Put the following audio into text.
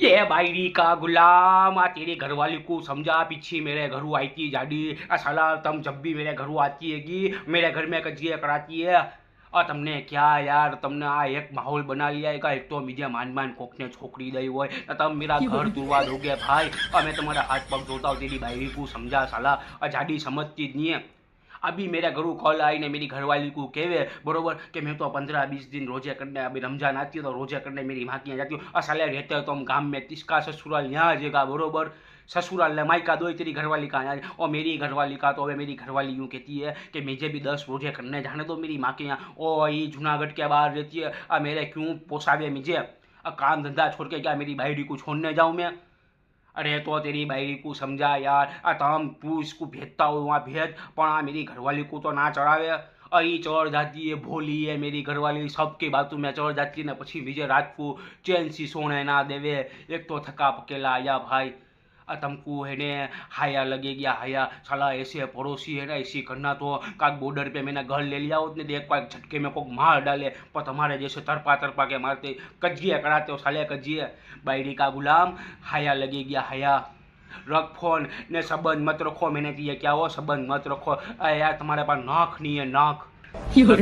ये बायरी का गुलाम आ तेरे घर वाली को समझा पीछे मेरे घर आई थी जाडी। असला तुम जब भी मेरे घर आती है मेरे घर में कजिए कराती है। और तुमने क्या यार तुमने आ एक माहौल बना लिया है एक तो मुझे मान मान कोक ने छोकरी दी हुए। तब मेरा घर दुर्बाद हो गया भाई। और मैं तुम्हारा हाथ पक जोता हूँ तेरी बायरी को समझा साला। और जाडी समझती नहीं है। अभी मेरा घरों कॉल आई ने मेरी घरवाली को कहवे बरोबर, कि मैं तो पंद्रह बीस दिन रोज़े करने, अभी रमज़ान आती है तो रोज़े करने मेरी माँ के जाती हूँ। और साले रहते हो तो हम गाँव में तिसका ससुराल यहाँ जगह बरोबर। ससुराल ने माई का दो, तेरी घरवाली का यहाँ और मेरी घरवाली का तो अभी मेरी घरवाली यूँ कहती है कि मुझे भी दस रोज़े करने जाने दो मेरी माँ के यहाँ। ओ, ये जूनागढ़ के बाहर रहती है। अब मेरे क्यों पोसावे मुझे? काम धंधा छोड़ के क्या मेरी बायडी को छोड़ने जाऊँ मैं? अरे तो तेरी बाई को समझा यार। आ, तम तू इसको भेजता हो वहाँ भेज पर मेरी घरवाली को तो ना चढ़ावे। अई चढ़ जाती है, भोली है मेरी घरवाली। सबके बातों में चढ़ जाती है ना, पीछे विजय रात को चैन सी सोने ना देवे। एक तो थका पकेला, या भाई। तुमको है ने हाया लगे गया हाया साला ऐसे पड़ोसी है ना इसी करना तो काक बॉर्डर पे मैंने घर ले लिया होत ने एक बार झटके में कोक मार डाले पर तुम्हारे जैसे तरपा तरपा के मारते कजिए कराते हो साले कजिए बायरी का गुलाम हाया लगे गया हाया रख फ़ोन ने संबंध मत रखो मैंने दिए क्या हो संबंध मत रखो अरे यार तुम्हारे पास नाक नहीं है नाक रख